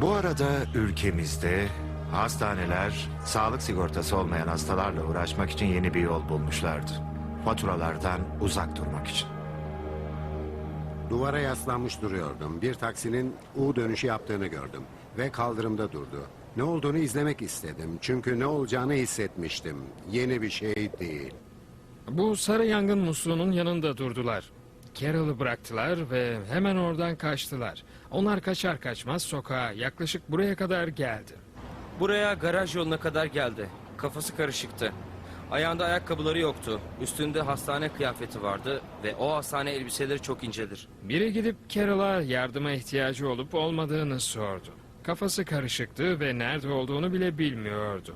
Bu arada ülkemizde hastaneler sağlık sigortası olmayan hastalarla uğraşmak için yeni bir yol bulmuşlardı. Faturalardan uzak durmak için. Duvara yaslanmış duruyordum. Bir taksinin U dönüşü yaptığını gördüm. Ve kaldırımda durdu. Ne olduğunu izlemek istedim. Çünkü ne olacağını hissetmiştim. Yeni bir şey değil. Bu sarı yangın musluğunun yanında durdular. Carol'ı bıraktılar ve hemen oradan kaçtılar. Onlar kaçar kaçmaz sokağa yaklaşık buraya kadar geldi. Buraya garaj yoluna kadar geldi. Kafası karışıktı. Ayağında ayakkabıları yoktu. Üstünde hastane kıyafeti vardı ve o hastane elbiseleri çok incedir. Biri gidip Carol'a yardıma ihtiyacı olup olmadığını sordu. Kafası karışıktı ve nerede olduğunu bile bilmiyordu.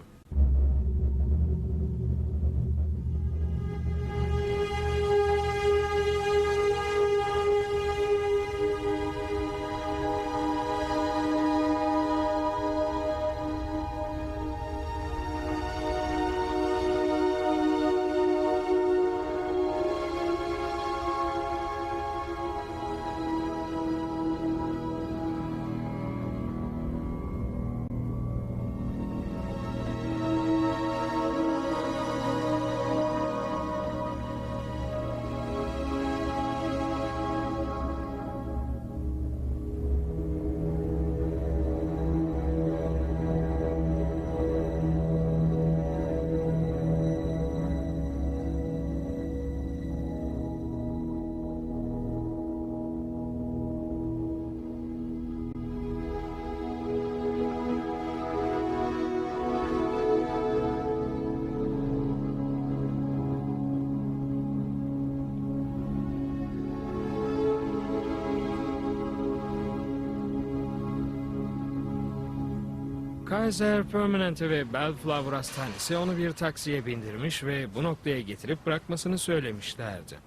Kaiser Permanente ve Bellflower Hastanesi onu bir taksiye bindirmiş ve bu noktaya getirip bırakmasını söylemişlerdi.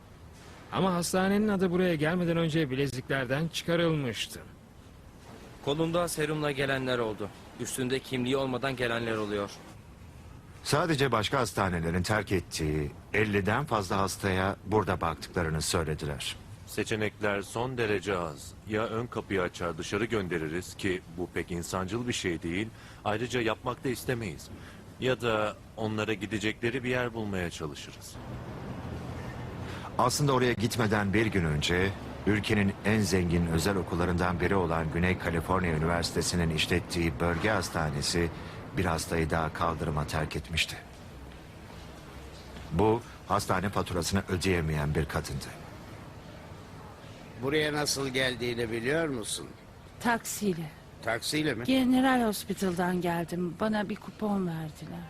Ama hastanenin adı buraya gelmeden önce bileziklerden çıkarılmıştı. Kolunda serumla gelenler oldu. Üstünde kimliği olmadan gelenler oluyor. Sadece başka hastanelerin terk ettiği 50'den fazla hastaya burada baktıklarını söylediler. Seçenekler son derece az. Ya ön kapıyı açar dışarı göndeririz ki bu pek insancıl bir şey değil. Ayrıca yapmak da istemeyiz. Ya da onlara gidecekleri bir yer bulmaya çalışırız. Aslında oraya gitmeden bir gün önce ülkenin en zengin özel okullarından biri olan Güney Kaliforniya Üniversitesi'nin işlettiği bölge hastanesi bir hastayı daha kaldırıma terk etmişti. Bu hastane faturasını ödeyemeyen bir kadındı. Buraya nasıl geldiğini biliyor musun? Taksiyle. Taksiyle mi? General Hospital'dan geldim. Bana bir kupon verdiler.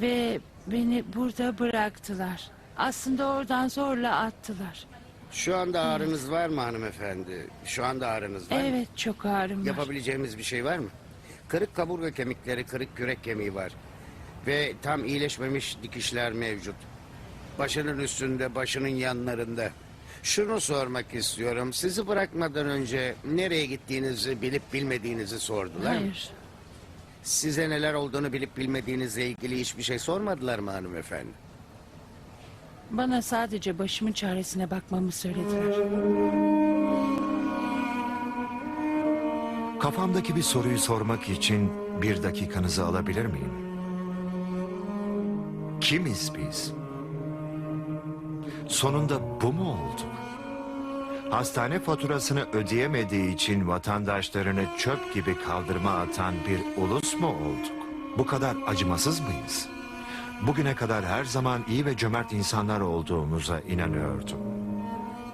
Ve beni burada bıraktılar. Aslında oradan zorla attılar. Şu anda ağrınız var mı hanımefendi? Şu anda ağrınız var mı? Evet çok ağrım var. Yapabileceğimiz bir şey var mı? Kırık kaburga kemikleri, kırık yürek kemiği var. Ve tam iyileşmemiş dikişler mevcut. Başının üstünde, başının yanlarında. Şunu sormak istiyorum. Sizi bırakmadan önce nereye gittiğinizi bilip bilmediğinizi sordular mı? Hayır. Size neler olduğunu bilip bilmediğinizle ilgili hiçbir şey sormadılar mı hanımefendi? Bana sadece başımın çaresine bakmamı söylediler. Kafamdaki bir soruyu sormak için bir dakikanızı alabilir miyim? Kimiz biz? Sonunda bu mu oldu? Hastane faturasını ödeyemediği için vatandaşlarını çöp gibi kaldırıma atan bir ulus mu olduk? Bu kadar acımasız mıyız? Bugüne kadar her zaman iyi ve cömert insanlar olduğumuza inanıyordum.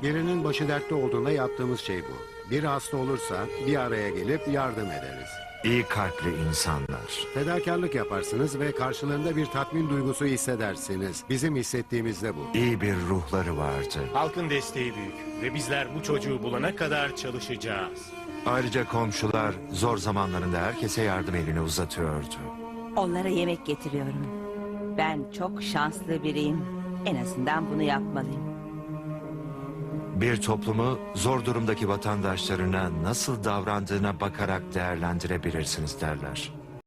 Birinin başı dertte olduğunda yaptığımız şey bu. Bir hasta olursa bir araya gelip yardım ederiz. İyi kalpli insanlar. Fedakarlık yaparsınız ve karşılığında bir tatmin duygusu hissedersiniz. Bizim hissettiğimiz de bu. İyi bir ruhları vardı. Halkın desteği büyük ve bizler bu çocuğu bulana kadar çalışacağız. Ayrıca komşular zor zamanlarında herkese yardım elini uzatıyordu. Onlara yemek getiriyorum. Ben çok şanslı biriyim. En azından bunu yapmalıyım. Bir toplumu zor durumdaki vatandaşlarına nasıl davrandığına bakarak değerlendirebilirsiniz derler.